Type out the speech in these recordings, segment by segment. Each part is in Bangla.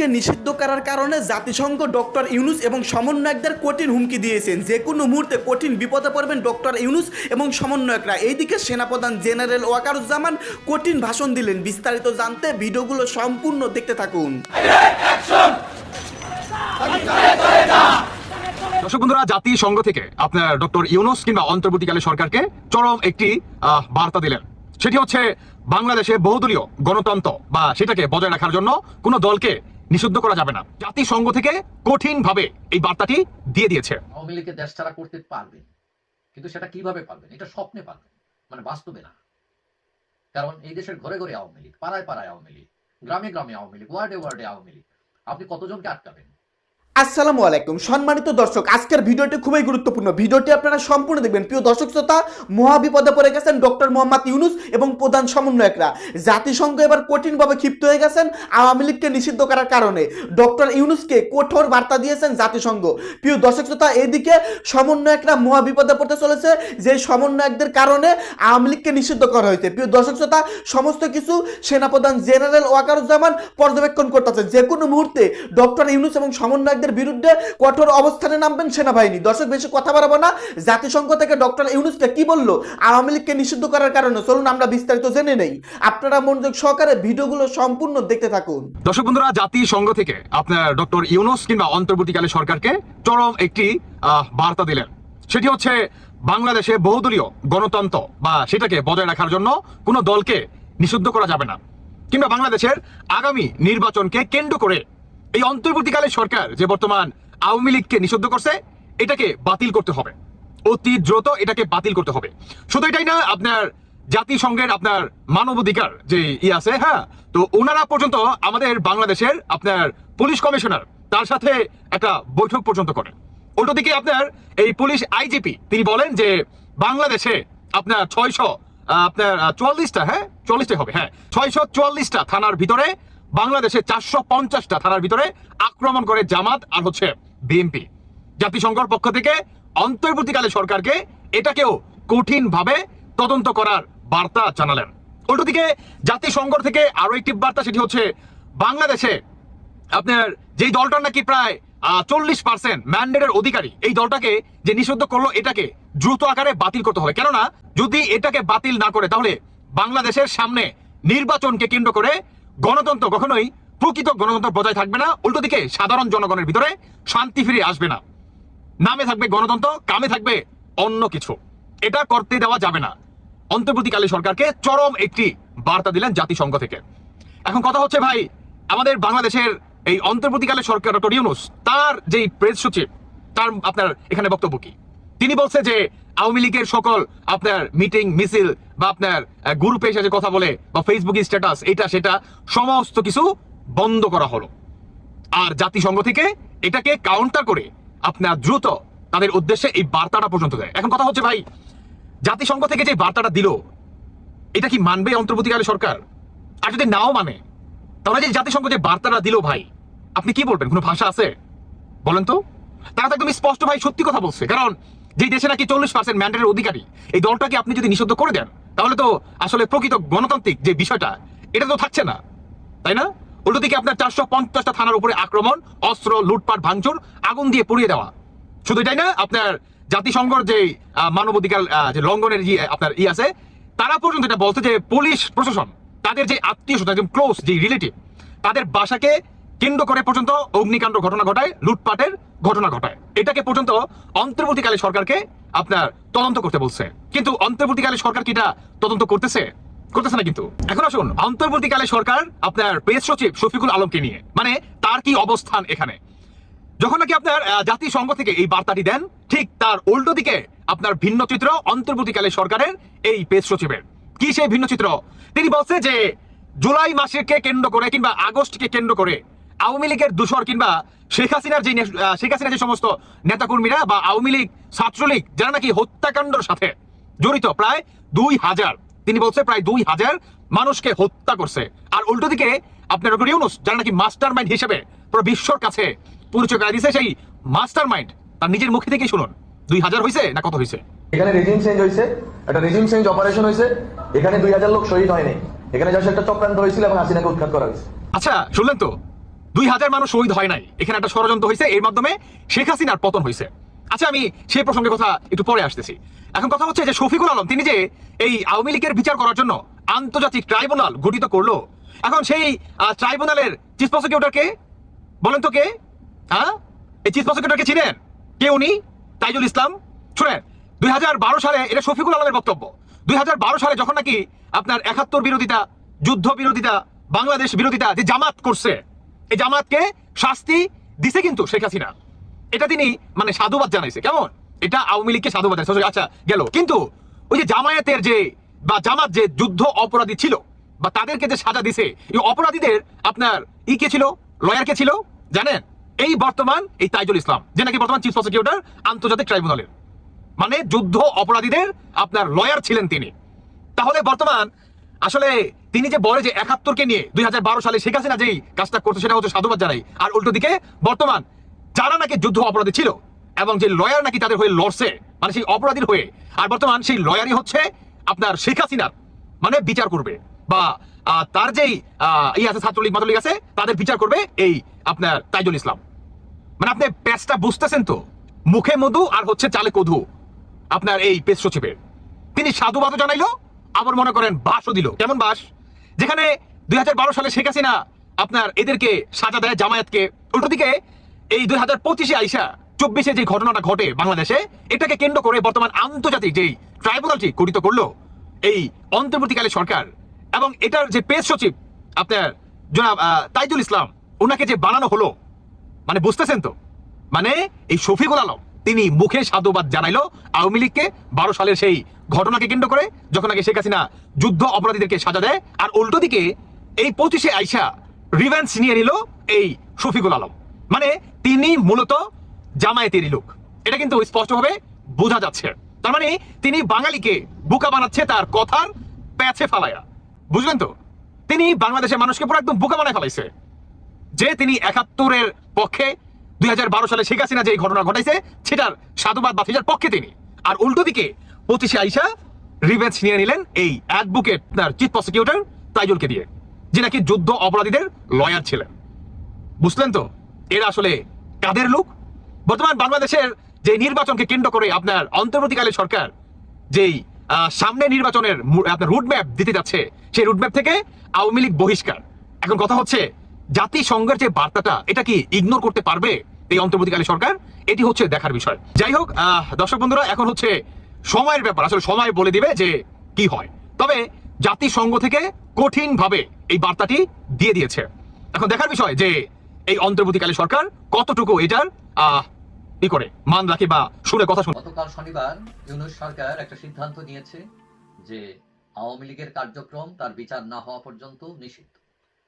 লীগকে নিষিদ্ধ করার কারণে জাতিসংঘ ডক্টর ইউনুস এবং সমন্বয়কদের কঠিন হুমকি দিয়েছেন। যে কোনো মুহূর্তে কঠিন বিপদে পড়বেন ডক্টর ইউনুস এবং সমন্বয়করা। এইদিকে সেনাপ্রধান জেনারেল ওয়াকারুজ্জামান কঠিন ভাষণ দিলেন। বিস্তারিত জানতে ভিডিওগুলো সম্পূর্ণ দেখতে থাকুন। দর্শক বন্ধুরা জাতীয় সংঘ থেকে আপনার ডক্টর ইউনুস কিংবা অন্তর্বর্তীকালে সরকারকে চরম একটি বার্তা দিলেন। সেটি হচ্ছে বাংলাদেশে বহুদলীয় গণতন্ত্র বা সেটাকে বজায় রাখার জন্য কোনো দলকে নিষিদ্ধ করা যাবে না। জাতিসংঘ থেকে কঠিন ভাবে এই বার্তাটি দিয়ে দিয়েছে। আওয়ামী দেশ ছাড়া করতে পারবেন কিন্তু সেটা কীভাবে পারবেন এটা স্বপ্নে পারবেন মানে বাস্তবে না। কারণ এই দেশের ঘরে ঘরে আওয়ামী লীগ, পাড়ায় পাড়ায় আওয়ামী লীগ, গ্রামে গ্রামে আওয়ামী লীগ, ওয়ার্ডে ওয়ার্ডে আওয়ামী লীগ। আপনি কতজনকে আটকাবেন? আসসালামু আলাইকুম। সম্মানিত দর্শক, আজকের ভিডিওটি খুবই গুরুত্বপূর্ণ। ভিডিওটি আপনারা সম্পূর্ণ দেখবেন। প্রিয় দর্শক শ্রোতা, মহাবিপদে পড়ে গেছেন ডক্টর মোহাম্মদ ইউনুস এবং প্রধান সমন্বয়করা। জাতিসংঘ এবার কঠিনভাবে ক্ষিপ্ত হয়ে গেছেন আওয়ামী লীগকে নিষিদ্ধ করার কারণে। ডক্টর ইউনুসকে কঠোর বার্তা দিয়েছেন জাতিসংঘ। প্রিয় দর্শক শ্রোতা, এদিকে সমন্বয়করা মহাবিপদে পড়তে চলেছে, যে সমন্বয়কদের কারণে আওয়ামী লীগকে নিষিদ্ধ করা হয়েছে। প্রিয় দর্শক শ্রোতা, সমস্ত কিছু সেনাপ্রধান জেনারেল ওয়াকারুজ্জামান পর্যবেক্ষণ করতেছে। যে কোনো মুহূর্তে ডক্টর ইউনুস এবং সমন্বয়কদের বিরুদ্ধে কঠোর অবস্থানে নামবেন সেনাবাহিনী। দর্শক, বেশি কথা বাড়াবো না। জাতিসংঘ থেকে ডক্টর ইউনুসকে কি বলল? আওয়ামী লীগকে নিষিদ্ধ করার কারণে চলুন আমরা বিস্তারিত জেনে নেই। আপনারা মনোযোগ সহকারে ভিডিওগুলো সম্পূর্ণ দেখতে থাকুন। দর্শক বন্ধুরা জাতীয় সংঘ থেকে আপনার ডক্টর ইউনুস কিংবা অন্তর্বর্তীকালে সরকারকে চরম একটি বার্তা দিলেন। সেটি হচ্ছে, বাংলাদেশে বহুদলীয় গণতন্ত্র বা সেটাকে বজায় রাখার জন্য কোনো দলকে নিষিদ্ধ করা যাবে না। কিংবা বাংলাদেশের আগামী নির্বাচনকে কেন্দ্র করে এই অন্তর্বর্তীকালে সরকার যে বর্তমান আওয়ামী লীগকে নিষিদ্ধ করছে, এটাকে বাতিল করতে হবে। অতি দ্রুত এটাকে বাতিল করতে হবে। শুধু এটাই না, আপনার জাতিসংঘের আপনার মানবাধিকার যে ই আছে হ্যাঁ তো ওনারা পর্যন্ত আমাদের বাংলাদেশের আপনার পুলিশ কমিশনার তার সাথে একটা বৈঠক পর্যন্ত করেন। উল্টো দিকে আপনার এই পুলিশ আইজিপি, তিনি বলেন যে বাংলাদেশে আপনার ছয়শো আপনার চুয়াল্লিশটা হ্যাঁ চল্লিশটা হবে হ্যাঁ ছয়শো চুয়াল্লিশটা থানার ভিতরে বাংলাদেশে চারশো পঞ্চাশটা থানার ভিতরে আক্রমণ করে জামাত আর হচ্ছে বিএনপি। জাতিসংঘর পক্ষ থেকে অন্তর্বর্তীকালে সরকারকে এটাকেও কঠিনভাবে তদন্ত করার বার্তা জানালেন। উল্টো দিকে জাতিসংঘ থেকে আরও একটি বার্তা, সেটি হচ্ছে বাংলাদেশে আপনার যেই দলটার নাকি প্রায় চল্লিশ পার্সেন্ট ম্যান্ডেটের অধিকারী, এই দলটাকে যে নিষিদ্ধ করল, এটাকে দ্রুত আকারে বাতিল করতে হবে। কেননা যদি এটাকে বাতিল না করে, তাহলে বাংলাদেশের সামনে নির্বাচনকে কেন্দ্র করে গণতন্ত্র কখনোই প্রকৃত গণতন্ত্র বজায় থাকবে না। উল্টো দিকে সাধারণ জনগণের ভিতরে শান্তি ফিরে আসবে না। নামে থাকবে গণতন্ত্র, কামে থাকবে অন্য কিছু। এটা করতে দেওয়া যাবে না। অন্তর্বর্তীকালে সরকারকে চরম একটি বার্তা দিলেন জাতিসংঘ থেকে। এখন কথা হচ্ছে ভাই, আমাদের বাংলাদেশের এই অন্তর্বর্তীকালে সরকার ডক্টর ইউনুস, তার যেই প্রেস সচিব, তার আপনার এখানে বক্তব্য কি? তিনি বলছে যে আওয়ামী লীগের সকল আপনার মিটিং, মিছিল বা আপনার গ্রুপে এসে কথা বলে বা ফেসবুক স্ট্যাটাস এটা, সেটা, সমস্ত কিছু বন্ধ করা হলো। আর জাতিসংঘ থেকে এটাকে কাউন্টার করে আপনার দ্রুত তাদের উদ্দেশ্যে এই বার্তাটা পর্যন্ত দেয়। এখন কথা হচ্ছে, ভাই, জাতিসংঘ থেকে যে বার্তাটা দিল, এটা কি মানবে অন্তর্বর্তীকালে সরকার? আর যদি নাও মানে তাহলে যে জাতিসংঘ যে বার্তাটা দিল, ভাই, আপনি কি বলবেন? কোনো ভাষা আছে? বলেন তো। তারা তো একদম স্পষ্ট, ভাই, সত্যি কথা বলছে। কারণ, যে দেশে নাকি চল্লিশ পার্সেন্ট ম্যান্ডেটের অধিকারী, এই দলটাকে আপনি যদি নিষিদ্ধ করে দেন তাহলে তো আসলে প্রকৃত গণতান্ত্রিক যে বিষয়টা, এটা তো থাকছে না, তাই না? উল্টো দিকে আপনার চারশো পঞ্চাশটা থানার উপরে আক্রমণ, অস্ত্র, লুটপাট, ভাঙচুর, আগুন দিয়ে পুড়িয়ে দেওয়া। শুধু তাই না, আপনার জাতিসংঘর যে মানবাধিকার যে লঙ্ঘনের যে আপনার ই আছে, তারা পর্যন্ত এটা বলছে যে পুলিশ প্রশাসন, তাদের যে আত্মীয় স্বজন একদম ক্লোজ যে রিলেটিভ, তাদের বাসাকে কেন্দ্র করে পর্যন্ত অগ্নিকাণ্ড ঘটনা ঘটায়, লুটপাটের ঘটনা ঘটায়। এটাকে পর্যন্ত অন্তর্বর্তীকালে সরকারকে আপনার তদন্ত করতে বলছে। কিন্তু অন্তর্বর্তীকালে সরকার কি এটা তদন্ত করতেছে? করতেছে না কিন্তু। এখন আসুন, অন্তর্বর্তীকালে সরকার আপনার প্রেস সচিব শফিকুল আলমকে নিয়ে মানে তার কি অবস্থান এখানে? যখন নাকি আপনার জাতিসংঘ থেকে এই বার্তাটি দেন, ঠিক তার উল্টো দিকে আপনার ভিন্ন চিত্র অন্তর্বর্তীকালে সরকারের এই পেজ সচিবের। কি সেই ভিন্ন চিত্র? তিনি বলছে যে, জুলাই মাসকে কেন্দ্র করে কিংবা আগস্টকে কেন্দ্র করে আওয়ামী লীগের দূষর কিংবা শেখ হাসিনার যে শেখ হাসিনার যে সমস্ত নেতাকর্মীরা বা আওয়ামী লীগ, ছাত্রলীগ, যারা নাকি হত্যাকাণ্ডর সাথে জড়িত প্রায় দুই হাজার। তিনি বলছে প্রায় দুই হাজার মানুষকে হত্যা করছে। আর উল্টো দিকে আপনার ডক্টর ইউনুস যারা নাকি মাস্টার মাইন্ড হিসেবে পুরো বিশ্বর কাছে পরিচয় করে দিয়েছে সেই মাস্টার মাইন্ড তার নিজের মুখে থেকেই শুনুন। দুই হাজার হয়েছে না কত হয়েছে এখানে রেজিম চেঞ্জ হয়েছে একটা রেজিম চেঞ্জ অপারেশন হয়েছে এখানে দুই হাজার লোক শহীদ হয়নি। এখানে জাস্ট একটা চক্রান্ত হয়েছিল এবং হাসিনাকে উৎখাত করা হয়েছে। আচ্ছা শুনলেন তো? দুই হাজার মানুষ শহীদ হয় নাই। এখানে একটা ষড়যন্ত্র হয়েছে এর মাধ্যমে শেখ হাসিনার পতন হয়েছে আচ্ছা আমি সেই প্রসঙ্গে কথা একটু পরে আসতেছি। এখন কথা হচ্ছে যে শফিকুল আলম, তিনি যে এই আওয়ামী লীগের বিচার করার জন্য আন্তর্জাতিক ট্রাইব্যুনাল গঠিত করল, এখন সেই ট্রাইব্যুনালের চিফ প্রসিকিউটর কে? বলেন তো কে? হ্যাঁ? এই চিফ প্রসিকিউটরকে ছিলেন কে উনি? তাইজুল ইসলাম? শুনেন, দুই হাজার বারো সালে এটা শফিকুল আলমের বক্তব্য। দুই হাজার বারো সালে যখন নাকি আপনার একাত্তর বিরোধিতা, যুদ্ধ বিরোধিতা, বাংলাদেশ বিরোধিতা যে জামাত করছে, এই জামাতকে শাস্তি দিছে কিন্তু শেখ হাসিনা। এটা তিনি মানে সাধুবাদ জানাইছে, কেমন? এটা আওয়ামী লীগকে সাধুবাদ জানাইছে। আচ্ছা গেল। কিন্তু ওই যে জামায়াতের যে, বা জামাত যে যুদ্ধ অপরাধী ছিল, বা তাদেরকে যে সাজা দিছে, এই অপরাধীদের আপনার ই কে ছিল? লয়ার কে ছিল? জানেন? এই বর্তমান, এই তাইজুল ইসলাম, যে নাকি বর্তমান চিফ প্রসিকিউটর আন্তর্জাতিক ট্রাইব্যুনালের। মানে যুদ্ধ অপরাধীদের আপনার লয়ার ছিলেন তিনি। তাহলে বর্তমান, আসলে তিনি যে বলে যে একাত্তরকে নিয়ে দুই হাজার বারো সালে শেখ হাসিনা যেই কাজটা করতো সেটা হচ্ছে সাধুবাদ জানাই। আর উল্টো দিকে, বর্তমান যারা নাকি যুদ্ধ অপরাধী ছিল এবং যে লয়ার নাকি তাদের হয়ে লড়ছে মানে সেই অপরাধীর হয়ে, আর বর্তমান সেই লয়ারই হচ্ছে আপনার শেখ হাসিনার মানে বিচার করবে বা তার যেই ই আছে, ছাত্রলীগ মাতলীগ আছে, তাদের বিচার করবে এই আপনার তাইজুল ইসলাম। মানে আপনি প্যাচটা বুঝতেছেন তো? মুখে মধু আর হচ্ছে চালে কধু আপনার এই পেশ সচিবের। তিনি সাধুবাদও জানাইলো, আবার মনে করেন বাসও দিল। কেমন বাস? যেখানে দুই হাজার বারো সালে শেখ হাসিনা আপনার এদেরকে সাজা দেয় জামায়াতকে উল্টো দিকে এই দুই হাজার পঁচিশে আইসা চব্বিশে যে ঘটনাটা ঘটে বাংলাদেশে, এটাকে কেন্দ্র করে বর্তমান আন্তর্জাতিক যেই ট্রাইব্যুনালটি গঠিত করল, এই অন্তর্বর্তীকালে সরকার এবং এটার যে পেশ সচিব আপনার জনাব তাইজুল ইসলাম, ওনাকে যে বানানো হলো মানে বুঝতেছেন তো? মানে এই শফিকুল আলম, তিনি মুখে সাধুবাদ জানাইলো আওয়ামী লীগকে বারো সালের সেই ঘটনাকে কেন্দ্র করে, যখন নাকি শেখ হাসিনা যুদ্ধ অপরাধীদেরকে সাজা দেয়, আর উল্টো দিকে এই পঁচিশে আইসা রিভেন্স নিয়ে নিল এই শফিকুল আলম। মানে তিনি মূলত জামায়াতেরই লোক। এটা কিন্তু স্পষ্টভাবে বোঝা যাচ্ছে। তার মানে তিনি বাঙালিকে বোকা বানাচ্ছে তার কথার প্যাচে ফালায়া। বুঝলেন তো? তিনি বাংলাদেশের মানুষকে পুরো একদম বোকা বানায় ফেলাইছে। যে তিনি একাত্তরের পক্ষে দুই হাজার বারো সালে শেখ হাসিনা যে ঘটনা ঘটাইছে, সেটার সাধুবাদ বা সেটার পক্ষে তিনি। আর উল্টো দিকে পঁচিশে আইসা রিভেঞ্জ নিয়ে নিলেন এই অ্যাডভোকেট, তার চিফ প্রসিকিউটর তাইজুলকে দিয়ে যে নাকি যুদ্ধ অপরাধীদের লয়ার ছিলেন। বুঝলেন তো? এরা আসলে কাদের লোক? বর্তমান বাংলাদেশের যে নির্বাচনকে কেন্দ্র করে আপনার অন্তর্বর্তীকালে সরকার যেই সামনে নির্বাচনের আপনার রুটম্যাপ দিতে যাচ্ছে, সেই রুটম্যাপ থেকে আওয়ামী লীগ বহিষ্কার। এখন কথা হচ্ছে, জাতিসংঘের যে বার্তাটা, এটা কি ইগনোর করতে পারবে এই অন্তর্বর্তীকালে সরকার? এটি হচ্ছে দেখার বিষয়। যাই হোক দর্শক বন্ধুরা, এখন হচ্ছে সময়ের ব্যাপার। আসলে সময় বলে দিবে যে কি হয়। তবে জাতিসংঘ থেকে কঠিন ভাবে এই বার্তাটি দিয়ে দিয়েছে। এখন দেখার বিষয় যে এই অন্তর্বর্তীকালে সরকার কতটুকু এটার আহ ই করে, মান রাখে বা শুনে কথা শুনে? গতকাল শনিবার ইউনুস সরকার একটা সিদ্ধান্ত নিয়েছে যে আওয়ামী লীগের কার্যক্রম তার বিচার না হওয়া পর্যন্ত নিষিদ্ধ।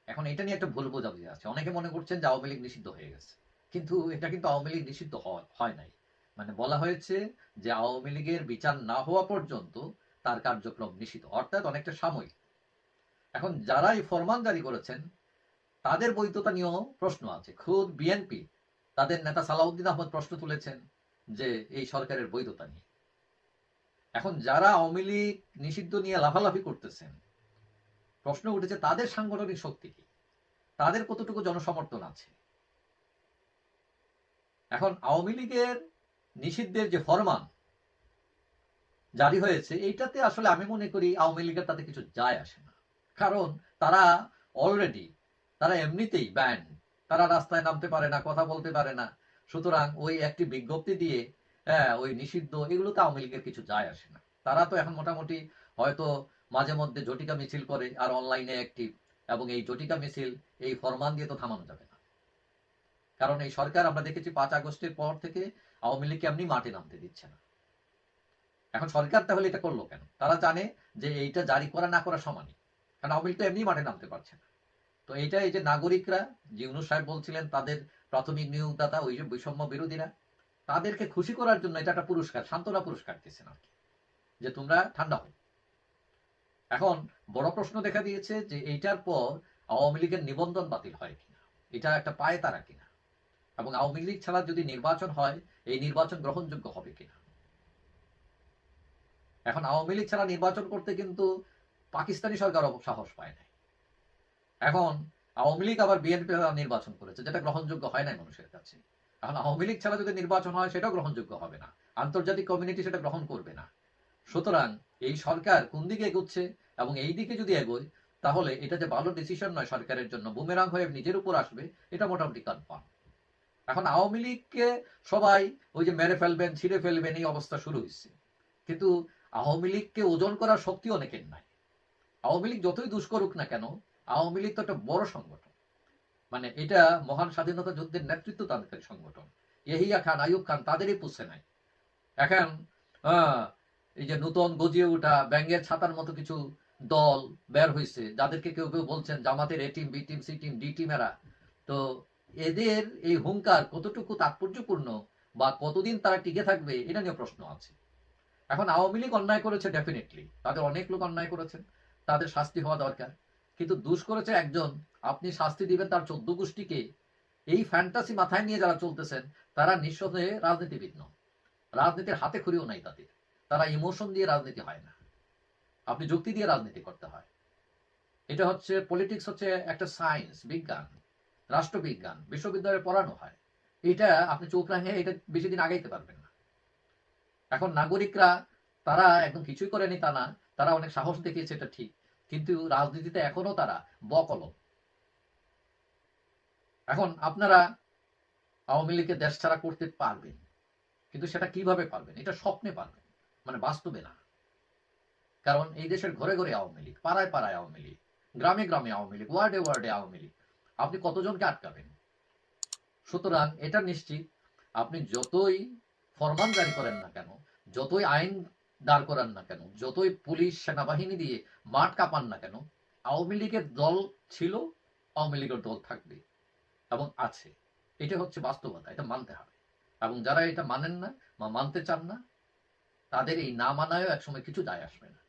এখন এটা নিয়ে একটা ভুল বোঝাবুঝি আছে। অনেকে মনে করছেন যে আওয়ামী লীগ নিষিদ্ধ হয়ে গেছে। কিন্তু এটা কিন্তু আওয়ামী লীগ নিষিদ্ধ হয়- নাই। মানে বলা হয়েছে যে আওয়ামী লীগের বিচার না হওয়া পর্যন্ত তার কার্যক্রম নিষিদ্ধ। অর্থাৎ অনেকটা সাময়িক। এখন যারা এই ফরমান জারি করেছেন তাদের বৈধতা নিয়েও প্রশ্ন আছে। খুদ বিএনপি, তাদের নেতা সালাউদ্দিন আহমদ প্রশ্ন তুলেছেন যে এই সরকারের বৈধতা নিয়ে। এখন যারা আওয়ামী লীগ নিষিদ্ধ নিয়ে লাফালাফি করতেছেন, প্রশ্ন উঠেছে তাদের সাংগঠনিক শক্তি কি? তাদের কতটুকু জনসমর্থন আছে? এখন আওয়ামী লীগের নিষিদ্ধের যে ফরমান জারি হয়েছে, এইটাতে আসলে আমি মনে করি আওয়ামী লীগের তাতে কিছু যায় আসে না। কারণ তারা অলরেডি তারা এমনিতেই ব্যান্ড। তারা রাস্তায় নামতে পারে না, কথা বলতে পারে না। সুতরাং ওই একটি বিজ্ঞপ্তি দিয়ে হ্যাঁ ওই নিষিদ্ধ এগুলোতে আওয়ামী লীগের কিছু যায় আসে না। তারা তো এখন মোটামুটি হয়তো মাঝে মধ্যে জটিকা মিছিল করে আর অনলাইনে অ্যাক্টিভ এবং এই জটিকা মিছিল, এই ফরমান দিয়ে তো থামানো যাবে না। কারণ এই সরকার, আমরা দেখেছি পাঁচ আগস্টের পর থেকে আওয়ামী লীগকে এমনি মাঠে নামতে দিচ্ছে না। এখন সরকার তাহলে এটা করল কেন? তারা জানে যে এইটা জারি করা না করা সমানই। কারণ আওয়ামী লীগ তো এমনি মাঠে নামতে পারছে না। তো এইটা এই যে নাগরিকরা, যে ইউনুস সাহেব বলছিলেন তাদের প্রাথমিক নিয়োগদাতা, ওই যে বৈষম্য বিরোধীরা, তাদেরকে খুশি করার জন্য এটা একটা পুরস্কার, সান্ত্বনা পুরস্কার দিচ্ছেন আর যে তোমরা ঠান্ডা হও। এখন বড় প্রশ্ন দেখা দিয়েছে যে এইটার পর আওয়ামী লীগের নিবন্ধন বাতিল হয় কিনা, এটা একটা পায় তারা কিনা, এবং আওয়ামী লীগ ছাড়া যদি নির্বাচন হয়, এই নির্বাচন গ্রহণযোগ্য হবে কিনা? এখন আওয়ামী লীগ ছাড়া নির্বাচন করতে কিন্তু পাকিস্তানি সরকার সাহস পায় নাই। এখন আওয়ামী লীগ আবার বিএনপি নির্বাচন করেছে, যেটা গ্রহণযোগ্য হয় না মানুষের কাছে। এখন আওয়ামী লীগ ছাড়া যদি নির্বাচন হয়, সেটাও গ্রহণযোগ্য হবে না। আন্তর্জাতিক কমিউনিটি সেটা গ্রহণ করবে না। সুতরাং এই সরকার কোন দিকে এগোচ্ছে এবং এই দিকে যদি এগোয়, তাহলে এটা যে ভালো ডিসিশন নয় সরকারের জন্য বুমেরাং হয়ে নিজের উপর আসবে, এটা মোটামুটি কনফার্ম এখন আওয়ামী লীগকে সবাই ওই যে মেরে ফেলবেন, ছিঁড়ে ফেলবেন, এই অবস্থা শুরু হয়েছে। কিন্তু আওয়ামী লীগকে ওজন করার শক্তি অনেকের নাই। আওয়ামী লীগ যতই দুষ করুক না কেন আওয়ামী লীগ তো একটা বড় সংগঠন। মানে এটা মহান স্বাধীনতা যুদ্ধের নেতৃত্ব তাদের সংগঠন। ইহিয়া খান, আইয়ুব খান তাদেরই পুষছে নাই। এখন এই যে নূতন গজিয়ে ওঠা ব্যাঙ্গের ছাতার মতো কিছু দল বের হয়েছে যাদেরকে কেউ কেউ বলছেন জামাতের A team, B team, C team, D team এরা। তো এদের এই হুঙ্কার কতটুকু তাৎপর্যপূর্ণ বা কতদিন তারা টিকে থাকবে, এটা নিয়ে প্রশ্ন আছে। এখন আওয়ামী লীগ অন্যায় করেছে ডেফিনেটলি তাদের অনেক লোক অন্যায় করেছেন। তাদের শাস্তি হওয়া দরকার। কিন্তু দুষ করেছে একজন। আপনি শাস্তি দিবেন তার চোদ্দ গোষ্ঠীকে। এই ফ্যান্টাসি মাথায় নিয়ে যারা চলতেছেন, তারা নিঃসন্দেহে রাজনীতিবিদ নন। রাজনীতির হাতে খড়িও নাই তাদের। তারা ইমোশন দিয়ে রাজনীতি হয় না। আপনি যুক্তি দিয়ে রাজনীতি করতে হয়। এটা হচ্ছে পলিটিক্স হচ্ছে একটা সায়েন্স বিজ্ঞান, রাষ্ট্রবিজ্ঞান, বিশ্ববিদ্যালয়ে পড়ানো হয়। এটা আপনি চোখ রাঙে এটা বেশি দিন আগাইতে পারবেন না। এখন নাগরিকরা, তারা একদম কিছুই করেনি তা না। তারা অনেক সাহস দেখিয়েছে এটা ঠিক। কিন্তু রাজনীতিতে এখনও তারা বকলম এখন আপনারা আওয়ামী লীগকে দেশ ছাড়া করতে পারবেন, কিন্তু সেটা কীভাবে পারবেন? এটা স্বপ্নে পারবেন মানে বাস্তবে না। কারণ এই দেশের ঘরে ঘরে আওয়ামী লীগ, পাড়ায় পাড়ায় আওয়ামী লীগ, গ্রামে গ্রামে আওয়ামী লীগ, ওয়ার্ডে ওয়ার্ডে আওয়ামী লীগ, আপনি কতজনকে আটকাবেন? সুতরাং এটা নিশ্চিত, আপনি যতই ফরমান জারি করেন না কেন, যতই আইন দাঁড় করান না কেন? যতই পুলিশ, সেনাবাহিনী দিয়ে মাঠ কাঁপান না কেন, আওয়ামী লীগের দল ছিল, আওয়ামী লীগের দল থাকবে এবং আছে। এটা হচ্ছে বাস্তবতা, এটা মানতে হবে। এবং যারা এটা মানেন না বা মানতে চান না, তাদের এই না মানায়ও একসময় কিছু যায় আসবে না।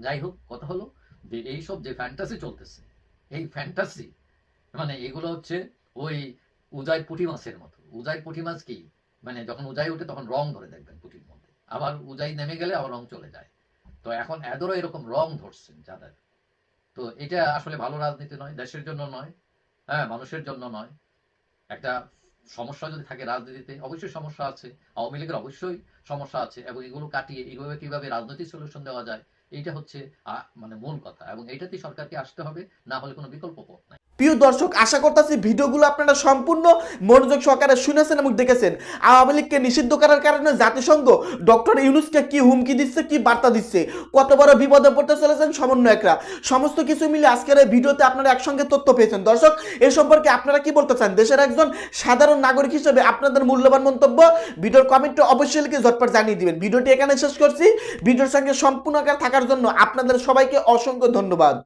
যাই হোক, কথা হলো যে এইসব যে ফ্যান্টাসি চলতেছে, এই ফ্যান্টাসি মানে এগুলো হচ্ছে ওই উজাই পুঁটি মাছের মতো। উজাই পুঁটি মাছ কি? মানে যখন উজাই ওঠে, তখন রং ধরে দেখবেন মধ্যে আবার উজাই নেমে গেলে আবার রং চলে যায়। তো এখন এদেরও এরকম রং ধরছেন যাদের। তো এটা আসলে ভালো রাজনীতি নয়, দেশের জন্য নয় হ্যাঁ মানুষের জন্য নয়। একটা সমস্যা যদি থাকে রাজনীতিতে, অবশ্যই সমস্যা আছে। আওয়ামী লীগের অবশ্যই সমস্যা আছে এবং এগুলো কাটিয়ে এইভাবে কীভাবে রাজনৈতিক সলিউশন দেওয়া যায় এইটা হচ্ছে মানে মূল কথা। এবং এইটাতেই সরকারকে আসতে হবে, না হলে কোনো বিকল্প পথ নাই। প্রিয় দর্শক, আশা করতেছি ভিডিওগুলো আপনারা সম্পূর্ণ মনোযোগ সহকারে শুনেছেন এবং দেখেছেন। আওয়ামী লীগকে নিষিদ্ধ করার কারণে জাতিসংঘ ডক্টর ইউনুসকে কি হুমকি দিচ্ছে, কি বার্তা দিচ্ছে? কত বড় বিপদে পড়তে চলেছেন সমন্বয়করা। সমস্ত কিছু মিলে আজকের এই ভিডিওতে আপনারা একসঙ্গে তথ্য পেয়েছেন। দর্শক, এ সম্পর্কে আপনারা কি বলতে চান? দেশের একজন সাধারণ নাগরিক হিসেবে আপনাদের মূল্যবান মন্তব্য ভিডিওর কমেন্টে অবশ্যই লিখে ঝটপট জানিয়ে দিবেন। ভিডিওটি এখানে শেষ করছি। ভিডিওর সঙ্গে সম্পূর্ণ আকার থাকার জন্য আপনাদের সবাইকে অসংখ্য ধন্যবাদ।